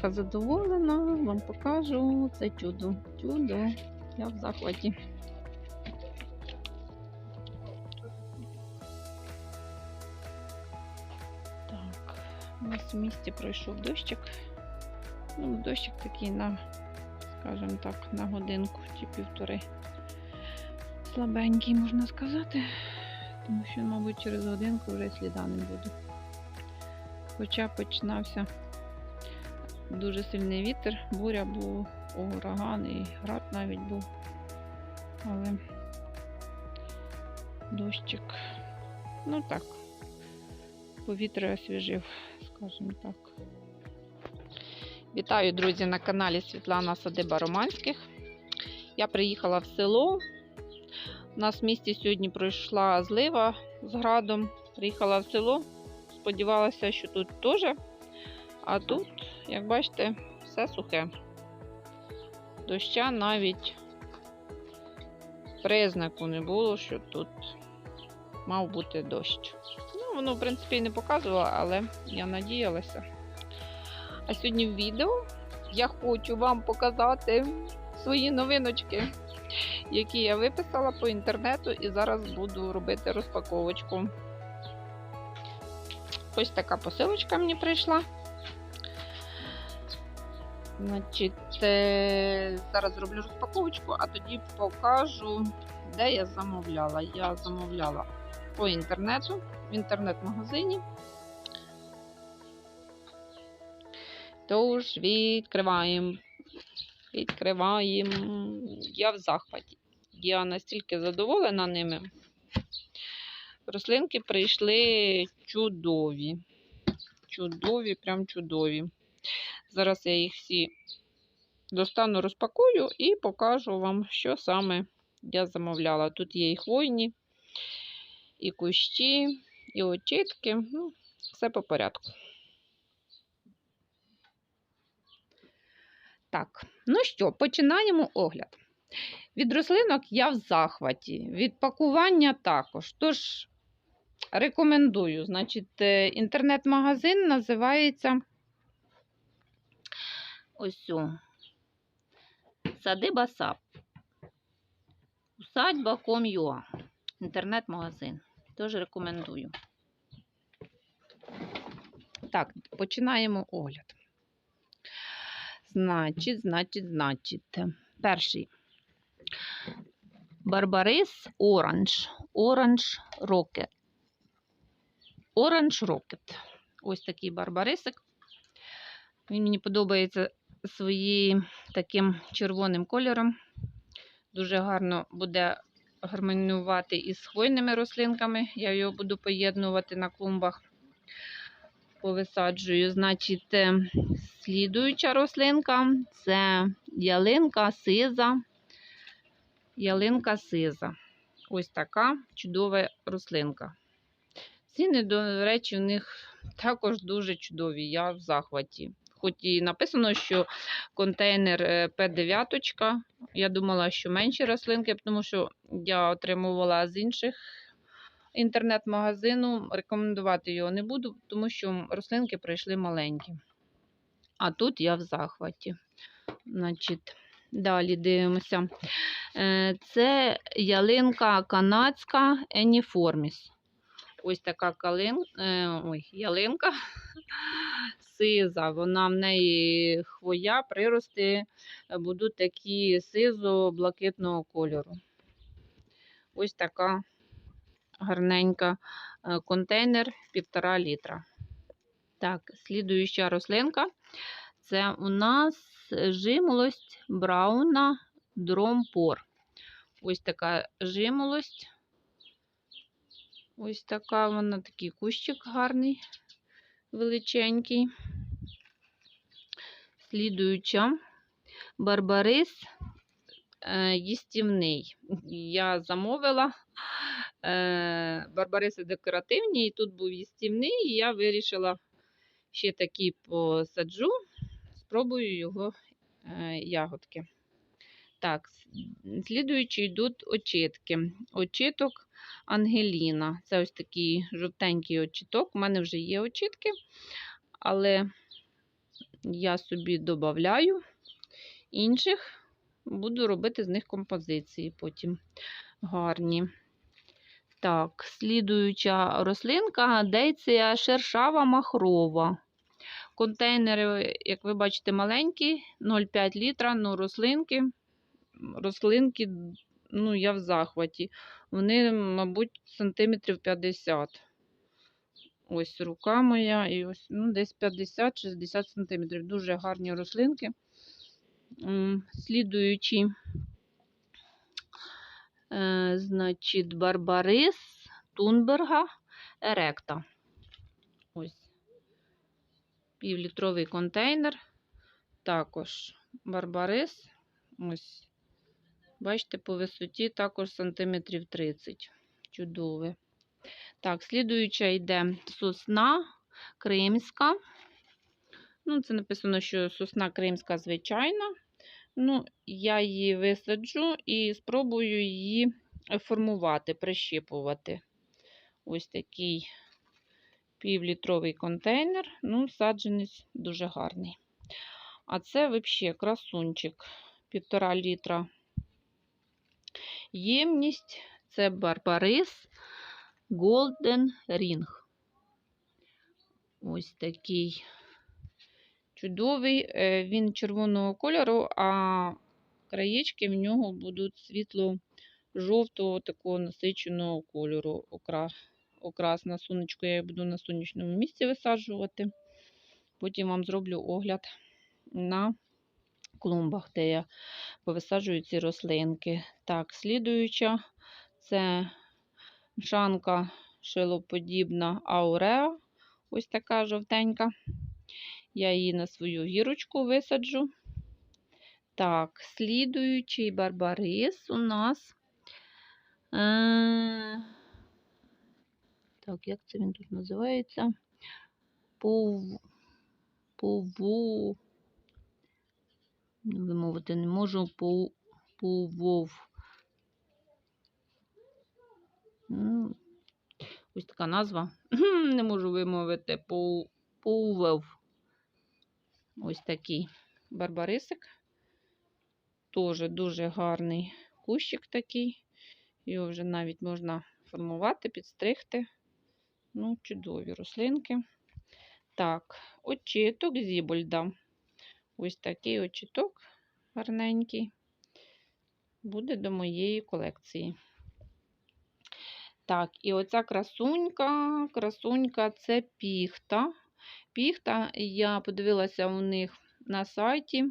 така задоволена, вам покажу це чудо. Чудо. Я в захваті. Так, у нас в місті пройшов дощик. Ну, дощик такий на, скажімо так, на годинку чи півтори. Слабенький, можна сказати. Тому що, мабуть, через годинку вже сліда не буде. Хоча починався дуже сильний вітер, буря був, ураган і град навіть був. Але дощик, ну так, повітря освіжив, скажімо так. Вітаю, друзі, на каналі Світлана Садиба Романських. Я приїхала в село. У нас в місті сьогодні пройшла злива з градом. Приїхала в село. Сподівалася, що тут теж. А тут, як бачите, все сухе. Доща навіть признаку не було, що тут мав бути дощ. Ну, воно, в принципі, і не показувало, але я надіялася. А сьогодні в відео я хочу вам показати свої новиночки, які я виписала по інтернету, і зараз буду робити розпаковочку. Ось така посилочка мені прийшла. Значить, е, зараз зроблю розпаковочку, а тоді покажу, де я замовляла. Я замовляла по інтернету, в інтернет-магазині. Тож відкриваємо. Відкриваємо. Я в захваті. Я настільки задоволена ними. Рослинки прийшли чудові. Чудові, прям чудові. Зараз я їх всі достану, розпакую і покажу вам, що саме я замовляла. Тут є і хвойні, і кущі, і очітки. Ну, все по порядку. Так, ну що, починаємо огляд. Від рослинок я в захваті, від пакування також. Тож, рекомендую. Значить, е, інтернет-магазин називається ось Садиба САП. Усадьба.com.ua. Інтернет-магазин. Тож рекомендую. Так, починаємо огляд. Значить, значить, значить. Перший. Барбарис Оранж. Оранж Рокет. Оранж Рокет. Ось такий барбарисик. Він мені подобається своїм таким червоним кольором. Дуже гарно буде гармонувати із хвойними рослинками. Я його буду поєднувати на клумбах. Повисаджую. Значить, е, слідуюча рослинка це ялинка сиза. Ялинка сиза. Ось така чудова рослинка. Ціни, до речі, у них також дуже чудові. Я в захваті. Хоч і написано, що контейнер е, П9. Я думала, що менші рослинки, тому що я отримувала з інших інтернет-магазину. Рекомендувати його не буду, тому що рослинки прийшли маленькі. А тут я в захваті. Значить, далі дивимося. Е, Це ялинка канадська Еніформіс. Ось така калин... е, ой, ялинка сиза. Вона в неї хвоя, прирости будуть такі сизо-блакитного кольору. Ось така гарненька е, контейнер півтора літра. Так, слідуюча рослинка. Це у нас жимолость Брауна Дромпор. Ось така жимолость. Ось така вона, такий кущик гарний, величенький. Слідуюча барбарис е, їстівний. Я замовила е, барбариси декоративні, і тут був їстівний, і я вирішила ще такий посаджу, спробую його е, ягодки. Так, слідуючи йдуть очітки. Очіток Ангеліна. Це ось такий жовтенький очіток. У мене вже є очітки, але я собі додаю інших, буду робити з них композиції потім гарні. Так, слідуюча рослинка дейція шершава махрова. Контейнери, як ви бачите, маленькі, 0,5 літра, ну рослинки. Рослинки, ну, я в захваті. Вони, мабуть, сантиметрів 50. Ось рука моя, і ось ну, десь 50-60 сантиметрів. Дуже гарні рослинки. М, Слідуючі, е, значить, Барбарис Тунберга Еректа. Ось півлітровий контейнер. Також барбарис. Ось, бачите, по висоті також сантиметрів 30. Чудове. Так, слідуюча йде сосна кримська. Ну, це написано, що сосна кримська звичайна. Ну, я її висаджу і спробую її формувати, прищіпувати. Ось такий півлітровий контейнер. Ну, саджанець дуже гарний. А це взагалі красунчик. Півтора літра ємність. Це барбарис Golden Ring. Ось такий чудовий. Е, Він червоного кольору, а краєчки в нього будуть світло-жовтого, такого насиченого кольору. Окра... Окрас на сонечку я буду на сонячному місці висаджувати. Потім вам зроблю огляд на клумбах, де я повисаджую ці рослинки. Так, слідуюча це шанка шилоподібна ауреа. Ось така жовтенька. Я її на свою гірочку висаджу. Так, слідуючий барбарис у нас. Е... Так, як це він тут називається? Пов... Пову. Вимовити не можу. Повов. Ну, Ось така назва. Не можу вимовити. Повов. Ось такий барбарисик. Теж дуже гарний кущик такий. Його вже навіть можна формувати, підстригти. Ну, чудові рослинки. Так, очіток зібольда. Ось такий очіток гарненький. Буде до моєї колекції. Так, і оця красунька, красунька це піхта. Піхта, я подивилася у них на сайті,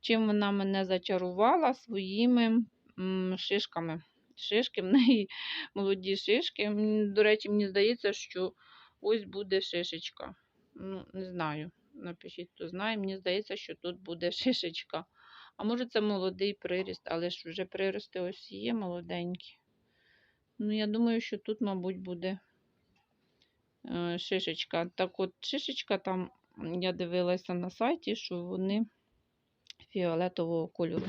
чим вона мене зачарувала своїми шишками. Шишки, в неї молоді шишки. До речі, мені здається, що ось буде шишечка. Ну, не знаю. Напишіть, хто знає. Мені здається, що тут буде шишечка. А може, це молодий приріст, але ж вже прирости ось є молоденькі. Ну, я думаю, що тут, мабуть, буде е, шишечка. Так от, шишечка там, я дивилася на сайті, що вони фіолетового кольору.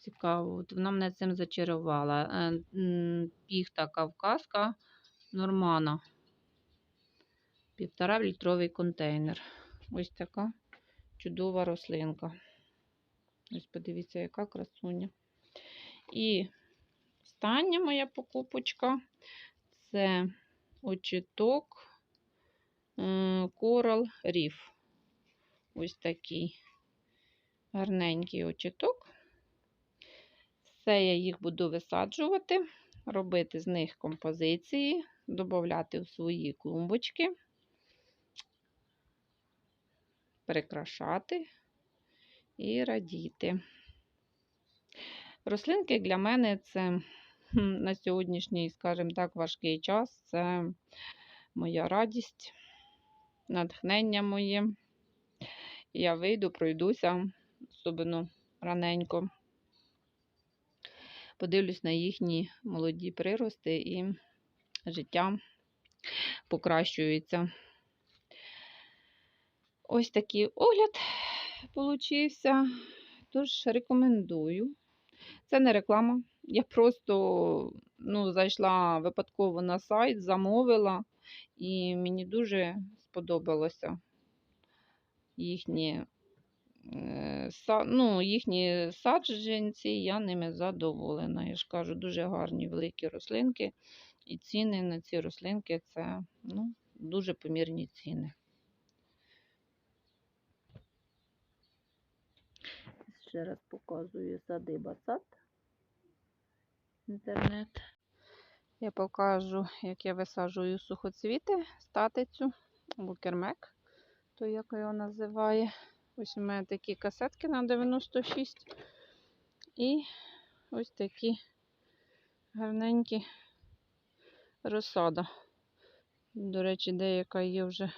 Цікаво, от вона мене цим зачарувала. Е, Піхта кавказка нормана. Півтора літровий контейнер. Ось така чудова рослинка. Ось подивіться, яка красуня. І остання моя покупочка це очіток е, Coral Reef. Ось такий гарненький очіток. Все я їх буду висаджувати, робити з них композиції, додати в свої клумбочки, прикрашати і радіти. Рослинки для мене це на сьогоднішній, скажімо так, важкий час. Це моя радість, натхнення моє. Я вийду, пройдуся, особливо раненько. Подивлюсь на їхні молоді прирости і життя покращується. Ось такий огляд получився. Тож рекомендую. Це не реклама. Я просто ну, зайшла випадково на сайт, замовила, і мені дуже сподобалося. їхні, е, ну, їхні саджанці, я ними задоволена. Я ж кажу, дуже гарні великі рослинки. І ціни на ці рослинки це ну, дуже помірні ціни. Ще раз показую садиба сад. Інтернет. Я покажу, як я висаджую сухоцвіти, статицю, або кермек, то як його називає. Ось у мене такі касетки на 96. І ось такі гарненькі розсада. До речі, деяка є вже,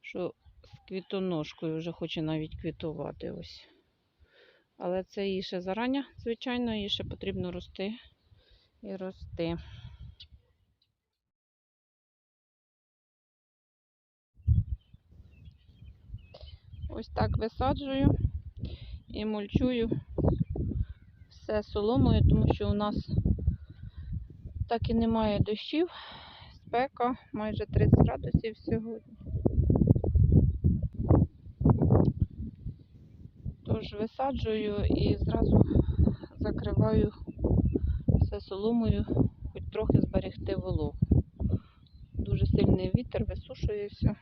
що з квітоножкою вже хоче навіть квітувати. ось. Але це їй ще зарання, звичайно, їй ще потрібно рости і рости. Ось так висаджую і мульчую все соломою, тому що у нас так і немає дощів. Спека майже 30 градусів сьогодні. Тож висаджую і зразу закриваю все соломою, хоч трохи зберегти вологу. Дуже сильний вітер, висушує все.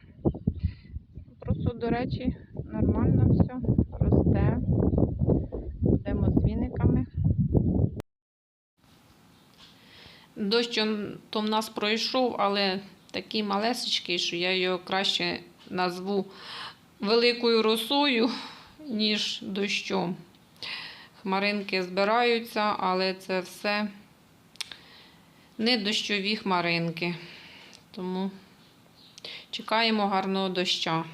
Просто, до речі, нормально все росте. Будемо з віниками. Дощ то в нас пройшов, але такий малесечкий, що я його краще назву великою росою, ніж дощом. Хмаринки збираються, але це все не дощові хмаринки. Тому чекаємо гарного доща.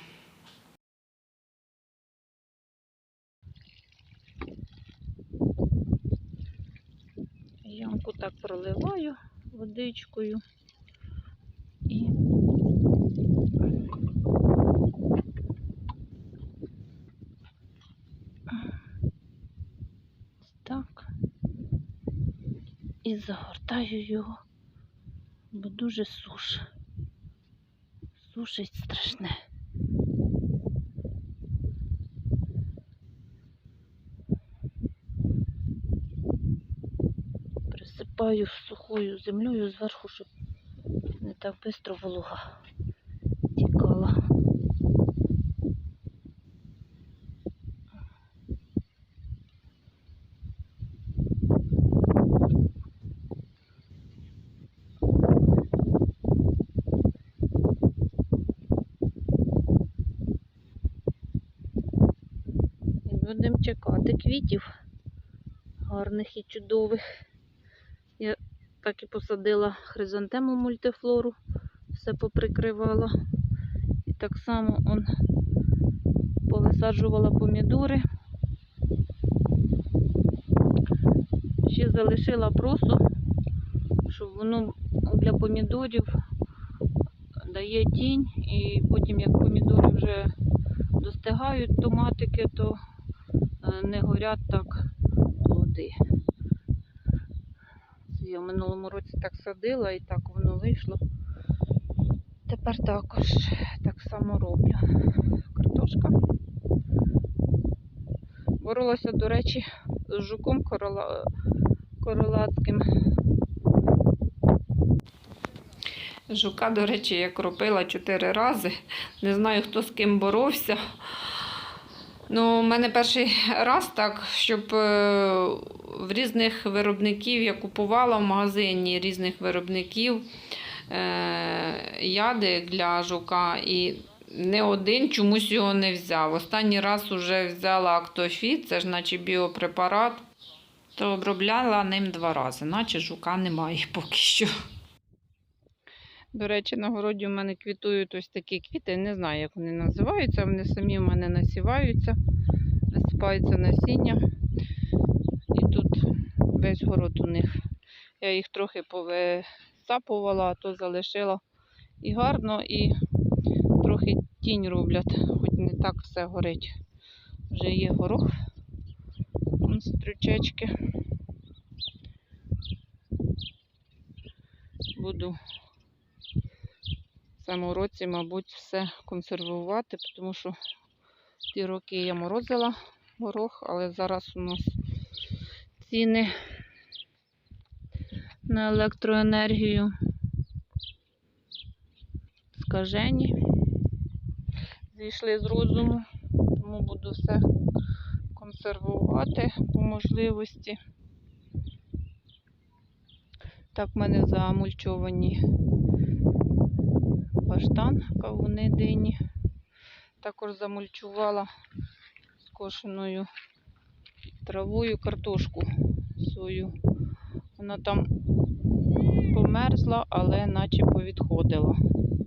Ямку так проливаю водичкою і так і загортаю його, бо дуже суш. Сушить страшне. Присипаю сухою землею зверху, щоб не так швидко волога тікала. І будемо чекати квітів гарних і чудових. Я так і посадила хризантему мультифлору, все поприкривала. І так само он повисаджувала помідори. Ще залишила просто, щоб воно для помідорів дає тінь, і потім, як помідори вже достигають томатики, то не горять так плоди. Я в минулому році так садила і так воно вийшло. Тепер також так само роблю. Картошка. Боролася, до речі, з жуком корола... Жука, до речі, я кропила чотири рази. Не знаю, хто з ким боровся. Ну, у мене перший раз так, щоб е, в різних виробників я купувала в магазині різних виробників е, яди для жука. І не один чомусь його не взяв. Останній раз уже взяла Актофіт, це ж наче біопрепарат, то обробляла ним два рази, наче жука немає поки що. До речі, на городі у мене квітують ось такі квіти. Не знаю, як вони називаються. Вони самі в мене насіваються, висипаються насіння. І тут весь город у них. Я їх трохи повисапувала, а то залишила і гарно, і трохи тінь роблять, хоч не так все горить. Вже є горох, Вон стрючечки. Буду цьому році, мабуть, все консервувати, тому що Ті роки я морозила горох, але зараз у нас ціни на електроенергію скажені. Зійшли з розуму, тому буду все консервувати по можливості. Так, в мене замульчовані баштан, кавуни дині. Також замульчувала скошеною травою картошку свою. Вона там померзла, але наче повідходила.